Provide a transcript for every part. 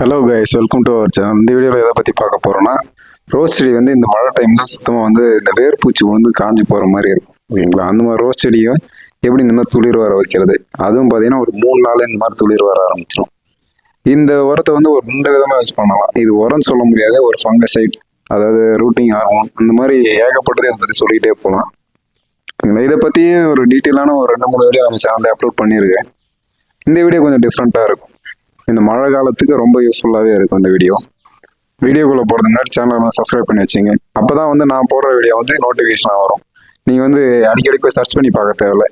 Hello guys welcome to our channel இந்த வீடியோவில் எதை பற்றி பார்க்க போகிறோன்னா ரோஸ் செடி வந்து இந்த மழை டைமில் சுத்தமாக வந்து இந்த வேர்பூச்சி வந்து காஞ்சி போகிற மாதிரி இருக்கும். ஓகேங்களா? அந்த மாதிரி ரோஸ் செடியை எப்படி இந்த மாதிரி துளிர் வர வைக்கிறது? அதுவும் பார்த்தீங்கன்னா ஒரு மூணு நாள் இந்த மாதிரி துளிர் வர ஆரம்பிச்சிடும் இந்த உரத்தை வந்து ஒரு ரெண்டு விதமாக யூஸ் பண்ணலாம். இது உரம்னு சொல்ல முடியாது ஒரு ஃபங்கசைட் அதாவது ரூட்டிங் ஹார்மோன் இந்த மாதிரி ஏகப்பட்டது இதை பற்றி சொல்லிகிட்டே போகலாம் இதை பற்றி ஒரு டீட்டெயிலான ஒரு ரெண்டு மூணு வீடியோ நம்ம சேனலில் அப்லோட் பண்ணியிருக்கேன். இந்த வீடியோ கொஞ்சம் டிஃப்ரெண்ட்டாக இருக்கும். இந்த மழை காலத்துக்கு ரொம்ப யூஸ்ஃபுல்லாகவே இருக்கும் இந்த வீடியோ வீடியோக்குள்ளே போகிறது முன்னாடி சேனலை சப்ஸ்கிரைப் பண்ணி வச்சுங்க. அப்போ தான் வந்து நான் போடுற வீடியோ வந்து நோட்டிஃபிகேஷனாக வரும். நீங்கள் வந்து அடிக்கடி போய் சர்ச் பண்ணி பார்க்க தேவையில்ல.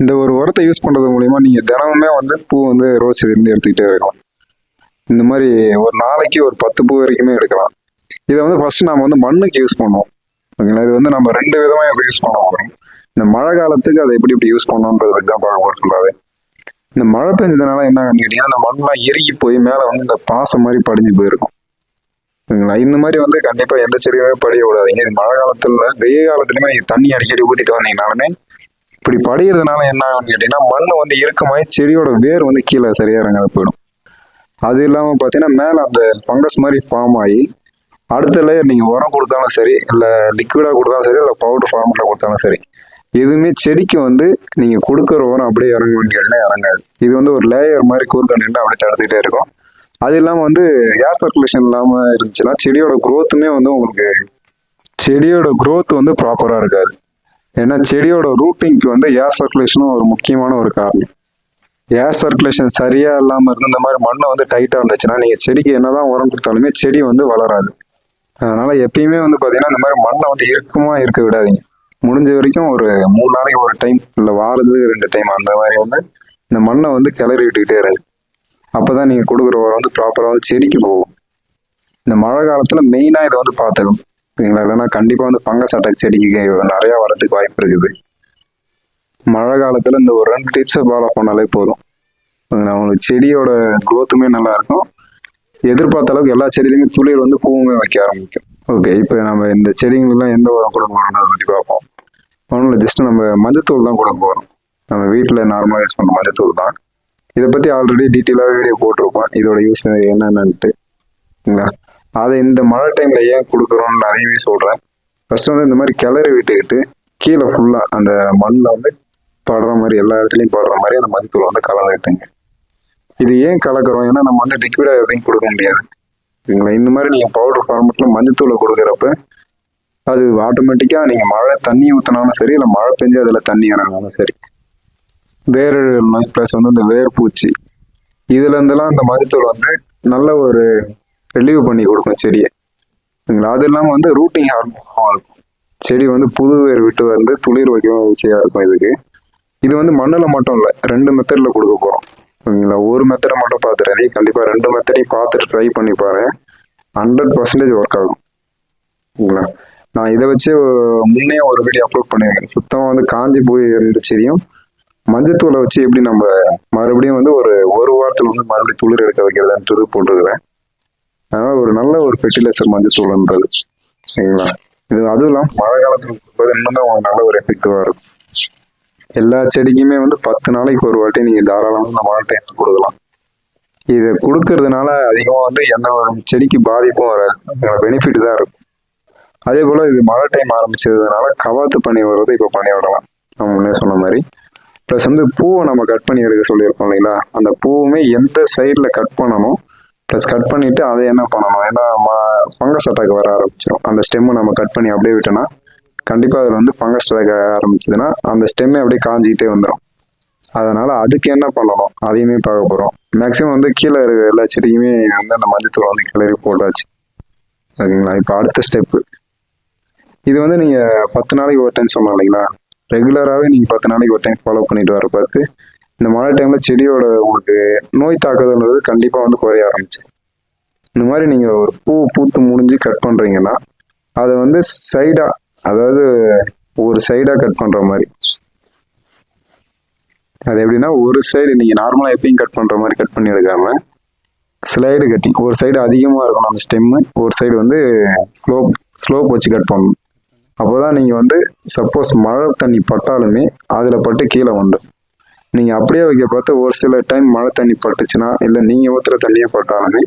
இந்த ஒரு உரத்தை யூஸ் பண்ணுறது மூலிமா நீங்கள் தினமுமே வந்து பூ வந்து ரோஸ் இருந்து எடுத்துக்கிட்டே இருக்கலாம். இந்த மாதிரி ஒரு நாளைக்கு ஒரு பத்து பூ வரைக்குமே எடுக்கலாம். இதை வந்து ஃபர்ஸ்ட் நம்ம வந்து மண்ணுக்கு யூஸ் பண்ணுவோம். ஓகேங்களா? இது வந்து நம்ம ரெண்டு விதமாக எப்படி யூஸ் பண்ண இந்த மழை காலத்துக்கு அதை எப்படி எப்படி யூஸ் பண்ணணுன்றது தான் பார்க்க போகிறோம் இந்த மழை பெஞ்சதுனால என்ன கேட்டீங்கன்னா அந்த மண்ணெலாம் இறுகி போய் மேலே வந்து இந்த பாசம் மாதிரி படிஞ்சு போயிருக்கும். சரிங்களா? இந்த மாதிரி வந்து கண்டிப்பாக எந்த செடியுமே படிய விடாதீங்க இது மழை காலத்தில் வெய்ய காலத்துலையுமே நீங்கள் தண்ணி அடிக்கடி ஊற்றிட்டு வந்தீங்கனாலுமே இப்படி படிகிறதுனால என்ன ஆகும்னு கேட்டிங்கன்னா மண் வந்து இறுக்கமாகி செடியோட வேர் வந்து கீழே சரியாக இறங்காத போயிடும். அது இல்லாமல் பார்த்தீங்கன்னா மேலே அந்த ஃபங்கஸ் மாதிரி ஃபார்ம் ஆகி அடுத்த லேயர் நீங்கள் உரம் கொடுத்தாலும் சரி இல்லை லிக்விடாக கொடுத்தாலும் சரி இல்லை பவுடர் ஃபார்மெட்டில் கொடுத்தாலும் சரி எதுவுமே செடிக்கு வந்து நீங்கள் கொடுக்குற உரம் அப்படியே இறங்க வேண்டியதுனா இறங்காது. இது வந்து ஒரு லேயர் மாதிரி கூர்க்க நின்று அப்படியே தடுத்துட்டே இருக்கும். அது இல்லாமல் வந்து ஏர் சர்க்குலேஷன் இல்லாமல் இருந்துச்சுன்னா செடியோட க்ரோத்துமே வந்து உங்களுக்கு செடியோட க்ரோத் வந்து ப்ராப்பராக இருக்காது. ஏன்னா செடியோட ரூட்டிங்க்கு வந்து ஏர் சர்க்குலேஷனும் ஒரு முக்கியமான ஒரு காரணம். ஏர் சர்க்குலேஷன் சரியாக இல்லாமல் இருந்து இந்த மாதிரி மண்ணை வந்து டைட்டாக இருந்துச்சுன்னா நீங்கள் செடிக்கு என்னதான் உரம் கொடுத்தாலுமே செடி வந்து வளராது. அதனால எப்பயுமே வந்து பார்த்தீங்கன்னா இந்த மாதிரி மண்ணை வந்து இறுக்கமாக இருக்க விடாதீங்க. முடிஞ்ச வரைக்கும் ஒரு மூணு நாளைக்கு ஒரு டைம் இல்லை வாரத்துக்கு ரெண்டு டைம் அந்த மாதிரி வந்து இந்த மண்ணை வந்து கிளறி விட்டுக்கிட்டே இருங்க அப்போதான் நீங்கள் கொடுக்குற உரம் வந்து ப்ராப்பராக வந்து செடிக்கு போகும். இந்த மழை காலத்தில் மெயினாக இதை வந்து பார்த்துக்கணும். சரிங்களா? இல்லைன்னா கண்டிப்பாக வந்து ஃபங்கஸ் அட்டாக் செடிக்கு நிறையா வரதுக்கு வாய்ப்பு இருக்குது. மழை காலத்தில் இந்த ஒரு ரெண்டு டிப்ஸை ஃபாலோ பண்ணாலே போதும். அவங்களுக்கு செடியோட குரோத்துமே நல்லாயிருக்கும் நல்லா இருக்கும். எதிர்பார்த்த அளவுக்கு எல்லா செடியிலையுமே துளிர் வந்து பூவுமே வைக்க ஆரம்பிக்கும். ஓகே இப்போ நம்ம இந்த செடிங்களுக்குலாம் எந்த உரம் கொடுக்க பற்றி பார்ப்போம். ஒன்றும் இல்லை ஜஸ்ட் நம்ம மஞ்சத்தூள் தான் கொடுக்க போகிறோம் நம்ம வீட்டில் நார்மலாக யூஸ் பண்ணுற மஞ்சத்தூள் தான். இதை பற்றி ஆல்ரெடி டீட்டெயிலாக வீடியோ போட்டிருப்போம். இதோட யூஸ் என்னென்னன்ட்டு. அதை இந்த மழை டைமில் ஏன் கொடுக்குறோம்னு நிறையவே சொல்கிறேன் ஃபர்ஸ்ட் வந்து இந்த மாதிரி கிளறி விட்டுக்கிட்டு கீழே ஃபுல்லாக அந்த மண்ணில் வந்து படுற மாதிரி எல்லா இடத்துலையும் படுற மாதிரி அந்த மஞ்சத்தூள் வந்து கலந்துக்கிட்டுங்க. இது ஏன் கலக்குறோம்? ஏன்னா நம்ம வந்து லிக்விடாக எதையும் கொடுக்க முடியாது. சரிங்களா இந்த மாதிரி நீங்கள் பவுடர் ஃபார்மெட்டில் மஞ்சத்தூளை கொடுக்குறப்ப அது ஆட்டோமேட்டிக்காக நீங்கள் மழை தண்ணி ஊற்றினாலும் சரி இல்லை மழை பெஞ்சு அதில் தண்ணி இறங்கினாலும் சரி. வேறு நோய் ப்ளஸ் வந்து இந்த வேர்பூச்சி பூச்சி. இதுலேருந்துலாம் இந்த மருத்துவம் வந்து நல்ல ஒரு ரிலீவ் பண்ணி கொடுக்கும் செடியை. அது இல்லாமல் வந்து ரூட்டிங் ஹார்மோன் இருக்கும். செடி வந்து புது வேர் விட்டு வந்து துளிர் வைக்கவும் ஈஸியாக இருக்கும் இதுக்கு. இது வந்து மண்ணில் மட்டும் இல்லை ரெண்டு மெத்தடில் கொடுக்க போகிறோம் சரிங்களா ஒரு மெத்தடை மட்டும் பார்த்துட்டு கண்டிப்பாக ரெண்டு மெத்தடையும் பார்த்துட்டு ட்ரை பண்ணி பாருங்க. ஹண்ட்ரட் பர்சன்டேஜ் ஒர்க் ஆகும். சரிங்களா நான் இதை வச்சு முன்னே ஒரு வீடியோ அப்லோட் பண்ணியிருக்கேன். சுத்தமாக வந்து காஞ்சி போய் இருந்த செடியும் மஞ்சத்தூளை வச்சு எப்படி நம்ம மறுபடியும் வந்து ஒரு ஒரு வாரத்தில் வந்து மறுபடியும் துளிர் எடுக்க வைக்கிறதுன்றது போட்டிருக்கிறேன். அதனால ஒரு நல்ல ஒரு ஃபெர்டிலைசர் மஞ்சத்தூள்ன்றது சரிங்களா? இது அதுவும் இல்லாமல் மழை காலத்தில் கொடுக்கும்போது இன்னுமே உங்களுக்கு நல்ல ஒரு எஃபெக்டிவாக இருக்கும். எல்லா செடிக்குமே வந்து பத்து நாளைக்கு ஒரு வாட்டி நீங்கள் தாராளமாக இந்த மழை டைம் கொடுக்கலாம். இதை கொடுக்கறதுனால அதிகமாக வந்து எந்த செடிக்கு பாதிப்பும் வராது. பெனிஃபிட் தான் இருக்கும். அதே போல் இது மழை டைம் ஆரம்பிச்சதுனால கவாத்து பண்ணி வர்றது இப்போ பண்ணி விடலாம். நம்ம முன்னே சொன்ன மாதிரி. ப்ளஸ் வந்து பூவை நம்ம கட் பண்ணி எடுக்க சொல்லியிருக்கோம் இல்லைங்களா? அந்த பூவுமே எந்த சைடில் கட் பண்ணணும்? ப்ளஸ் கட் பண்ணிட்டு அதை என்ன பண்ணணும்? ஏன்னா ஃபங்கஸ் அட்டாக் வர ஆரம்பிச்சிடும் அந்த ஸ்டெம்மை நம்ம கட் பண்ணி அப்படியே விட்டோம்னா கண்டிப்பாக அதில் வந்து ஃபங்கஸ் அட்டாக் ஆரம்பிச்சதுன்னா அந்த ஸ்டெம்மே அப்படியே காஞ்சிக்கிட்டே வந்துடும் அதனால அதுக்கு என்ன பண்ணணும்? அதையுமே பார்க்க போகிறோம் மேக்ஸிமம் வந்து கீழே இருக்கிற எல்லா செடியுமே வந்து அந்த மஞ்சத்தூள் வந்து கிளறி போட்டாச்சு. சரிங்களா? இப்போ அடுத்த ஸ்டெப்பு இது வந்து நீங்கள் பத்து நாளைக்கு ஒரு டைம் சொன்னோம் இல்லைங்களா? ரெகுலராகவே நீங்கள் பத்து நாளைக்கு ஒரு டைம் ஃபாலோ பண்ணிட்டு வர பார்த்து இந்த மழை டைமில் செடியோட உங்களுக்கு நோய் தாக்குதல்ன்றது கண்டிப்பாக வந்து குறைய ஆரம்பிச்சு. இந்த மாதிரி நீங்கள் ஒரு பூ பூத்து முடிஞ்சு கட் பண்ணுறீங்கன்னா அதை வந்து சைடாக அதாவது ஒரு சைடாக கட் பண்ணுற மாதிரி. அது எப்படின்னா ஒரு சைடு நீங்கள் நார்மலாக எப்பயும் கட் பண்ணுற மாதிரி கட் பண்ணி எடுக்காம ஸ்லைடு கட்டி ஒரு சைடு அதிகமாக இருக்கணும் அந்த ஸ்டெம்மு ஒரு சைடு வந்து ஸ்லோப் ஸ்லோப் வச்சு கட் பண்ணணும். அப்போதான் நீங்கள் வந்து சப்போஸ் மழை தண்ணி பட்டாலுமே அதில் பட்டு கீழே வந்துடும் நீங்கள் அப்படியே வைக்க பார்த்து ஒரு சில டைம் மழை தண்ணி பட்டுச்சுன்னா இல்லை நீங்கள் ஊற்றுற தண்ணியே பட்டாலுமே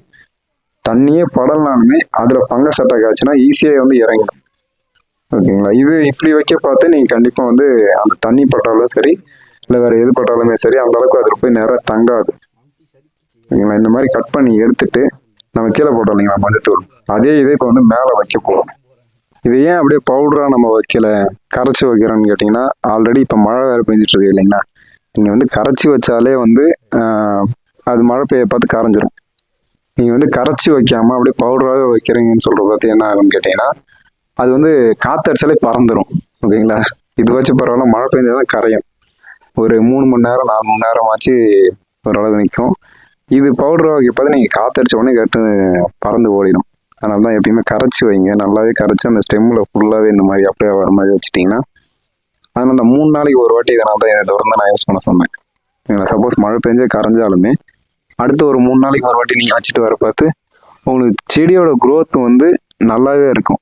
தண்ணியே படலனாலுமே அதில் பங்க சட்டை காய்ச்சினா ஈஸியாக வந்து இறங்கிடும். ஓகேங்களா? இது இப்படி வைக்க பார்த்து நீங்கள் கண்டிப்பாக வந்து அந்த தண்ணி பட்டாலும் சரி இல்லை வேறு எது பட்டாலுமே சரி அந்த அளவுக்கு அதில் போய் நேராக தங்காது. ஓகேங்களா? இந்த மாதிரி கட் பண்ணி எடுத்துட்டு நம்ம கீழே போட்டோம் இல்லைங்களா மஞ்சத்தூள்? அதே இதே இப்போ வந்து மேலே வைக்க போகிறோம் இது ஏன் அப்படியே பவுடராக நம்ம வைக்கல? கரைச்சி வைக்கிறோன்னு கேட்டிங்கன்னா ஆல்ரெடி இப்போ மழை வேறு பெஞ்சிட்டு இருக்கு இல்லைங்களா? நீங்கள் வந்து கரைச்சி வச்சாலே வந்து அது மழை பெய்ய பார்த்து கரைஞ்சிரும். நீங்கள் வந்து கரைச்சி வைக்காம அப்படியே பவுடராகவே வைக்கிறீங்கன்னு சொல்கிறது பார்த்து என்ன ஆகும்னு கேட்டிங்கன்னா அது வந்து காத்தடிச்சாலே பறந்துடும் ஓகேங்களா? இது வச்சு பரவாயில்ல மழை பெய்ஞ்சாதான் கரையும். ஒரு மூணு மணி நேரம் நாலு மணி நேரம் ஆச்சு ஓரளவு நிற்கும் இது பவுடர் வைக்க பார்த்து நீங்கள் காத்தடிச்ச உடனே கட்டு பறந்து ஓடிடும் அதனால தான் எப்பயுமே கரைச்சி வைங்க. நல்லாவே கரைச்சி அந்த ஸ்டெம்மில் ஃபுல்லாகவே இந்த மாதிரி அப்படியே வர மாதிரி வச்சுட்டிங்கன்னா அதனால் அந்த மூணு நாளைக்கு ஒரு வாட்டி இதனால தான் இதை தொடர்ந்து நான் யூஸ் பண்ண சொன்னேன். சப்போஸ் மழை பெஞ்சே கரைஞ்சாலுமே அடுத்து ஒரு மூணு நாளைக்கு ஒரு வாட்டி நீங்கள் வச்சுட்டு வர பார்த்து உங்களுக்கு செடியோட க்ரோத் வந்து நல்லாவே இருக்கும்.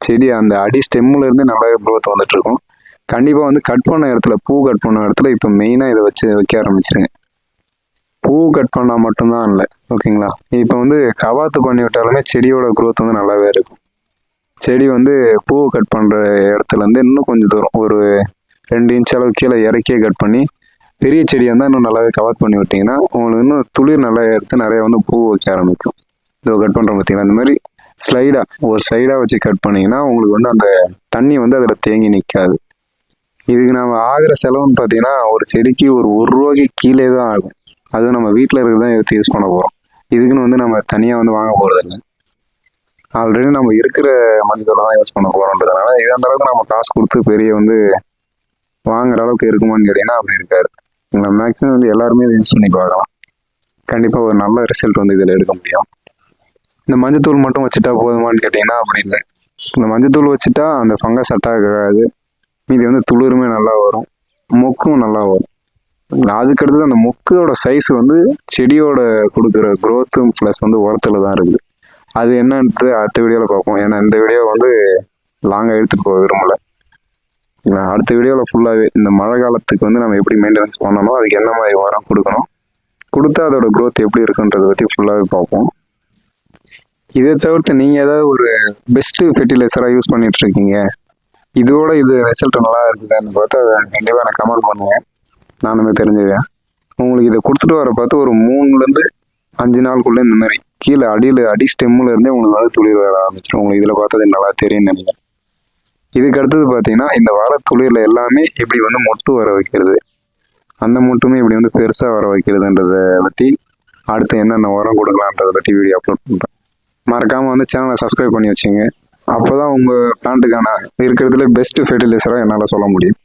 செடி அந்த அடி ஸ்டெம்மில் இருந்து நல்லாவே க்ரோத் வந்துட்டு இருக்கும். கண்டிப்பாக வந்து கட் பண்ண இடத்துல பூ கட் பண்ண இடத்துல இப்போ மெயினாக இதை வச்சு வைக்க ஆரம்பிச்சிருங்க. பூ கட் பண்ணால் மட்டும்தான் இல்லை ஓகேங்களா? இப்போ வந்து கவாத்து பண்ணி விட்டாலுமே செடியோட குரோத் வந்து நல்லாவே இருக்கும். செடி வந்து பூ கட் பண்ணுற இடத்துல இருந்து இன்னும் கொஞ்சம் தூரம் ஒரு ரெண்டு இன்ச் அளவு கீழே இறக்கியே கட் பண்ணி பெரிய செடியாக இருந்தால் இன்னும் நல்லாவே கவாத் பண்ணி விட்டிங்கன்னா உங்களுக்கு இன்னும் துளிர் நல்லா எடுத்து நிறைய வந்து பூ வைக்க ஆரம்பிக்கும். இதோ கட் பண்ணுறோம் பார்த்தீங்கன்னா இந்த மாதிரி ஸ்லைடாக ஒரு ஸ்லைடாக வச்சு கட் பண்ணிங்கன்னா உங்களுக்கு வந்து அந்த தண்ணி வந்து அதில் தேங்கி நிற்காது இதுக்கு நம்ம ஆகிற செலவுன்னு பார்த்தீங்கன்னா ஒரு செடிக்கு ஒரு ஒரு ரூபாய்க்கு கீழே தான் ஆகும். அதுவும் நம்ம வீட்டில் இருக்கிறது தான் எடுத்து யூஸ் பண்ண போகிறோம் இதுக்குன்னு வந்து நம்ம தனியாக வந்து வாங்க போகிறதில்ல ஆல்ரெடி நம்ம இருக்கிற மஞ்சள் தான் யூஸ் பண்ண போகிறோன்றதுனால இது அந்த அளவுக்கு நம்ம காசு கொடுத்து பெரிய வந்து வாங்குற அளவுக்கு இருக்குமான்னு கேட்டிங்கன்னா அப்படி இருக்காது. நம்ம மேக்ஸிமம் வந்து எல்லாருமே யூஸ் பண்ணி பார்க்கலாம். கண்டிப்பாக ஒரு நல்ல ரிசல்ட் வந்து இதில் எடுக்க முடியும். இந்த மஞ்சத்தூள் மட்டும் வச்சுட்டா போதுமான்னு கேட்டிங்கன்னா அப்படி இல்லை. இந்த மஞ்சத்தூள் வச்சுட்டா அந்த ஃபங்கஸ் அட்டாக் ஆகாது. மீதி வந்து துளிருமே நல்லா வரும். மொக்கும் நல்லா வரும். அதுக்கடுத்து அந்த மொக்கோட சைஸ் வந்து செடியோட கொடுக்குற க்ரோத்தும் ப்ளஸ் வந்து உரத்துல தான் இருக்குது. அது என்னன்ட்டு அடுத்த வீடியோவில் பார்ப்போம். ஏன்னா இந்த வீடியோ வந்து லாங்காக எடுத்துகிட்டு போக விரும்பல. அடுத்த வீடியோவில் ஃபுல்லாகவே இந்த மழை காலத்துக்கு வந்து நம்ம எப்படி மெயின்டெனன்ஸ் பண்ணணும் அதுக்கு என்ன மாதிரி உரம் கொடுக்கணும் கொடுத்தா அதோட க்ரோத் எப்படி இருக்குன்றதை பற்றி ஃபுல்லாகவே பார்ப்போம். இதை தவிர்த்து நீங்கள் ஏதாவது ஒரு பெஸ்ட்டு ஃபெர்டிலைசராக யூஸ் பண்ணிகிட்ருக்கீங்க இருக்கீங்க. இதோட இது ரிசல்ட் நல்லா இருக்குதான்னு பார்த்தா அதை கண்டிப்பாக நான் கமெண்ட் நானுமே தெரிஞ்சுக்கிறேன். உங்களுக்கு இதை கொடுத்துட்டு வர பார்த்து ஒரு மூணுலேருந்து அஞ்சு நாளுக்குள்ளே இந்த மாதிரி கீழே அடியில் அடி ஸ்டெம்மில் இருந்தே உங்களுக்கு வந்து துளிர் வர ஆரம்பிச்சிடும். உங்களுக்கு இதில் பார்த்தது நல்லா தெரியும்னு நினைக்கிறேன். இதுக்கு அடுத்தது பார்த்தீங்கன்னா இந்த வர துளிரில் எல்லாமே இப்படி வந்து மொட்டு வர வைக்கிறது. அந்த மொட்டுமே இப்படி வந்து பெருசாக வர வைக்கிறதுன்றதை பற்றி அடுத்து என்னென்ன உரம் கொடுக்கலான்றதை பற்றி வீடியோ அப்லோட் பண்ணுறேன் மறக்காமல் வந்து சேனலை சப்ஸ்கிரைப் பண்ணி வச்சுங்க. அப்போ தான் உங்கள் பிளான்ட்டுக்கான இருக்கிறதுல பெஸ்ட் ஃபெர்டிலைசராக என்னால் சொல்ல முடியும்.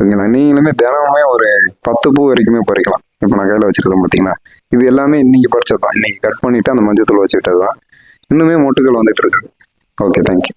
ஓகேங்களா நீங்களுமே தினமுமே ஒரு பத்து பூ வரைக்குமே பறிக்கலாம். இப்போ நான் கையில் வச்சிருக்கேன் பார்த்தீங்கன்னா இது எல்லாமே இன்னைக்கு பறிச்சது தான் இன்னைக்கு கட் பண்ணிவிட்டு அந்த மஞ்சள் தூள் வச்சுக்கிட்டது தான் இன்னுமே மொட்டுகள் வந்துட்டு இருக்கு. Okay thank you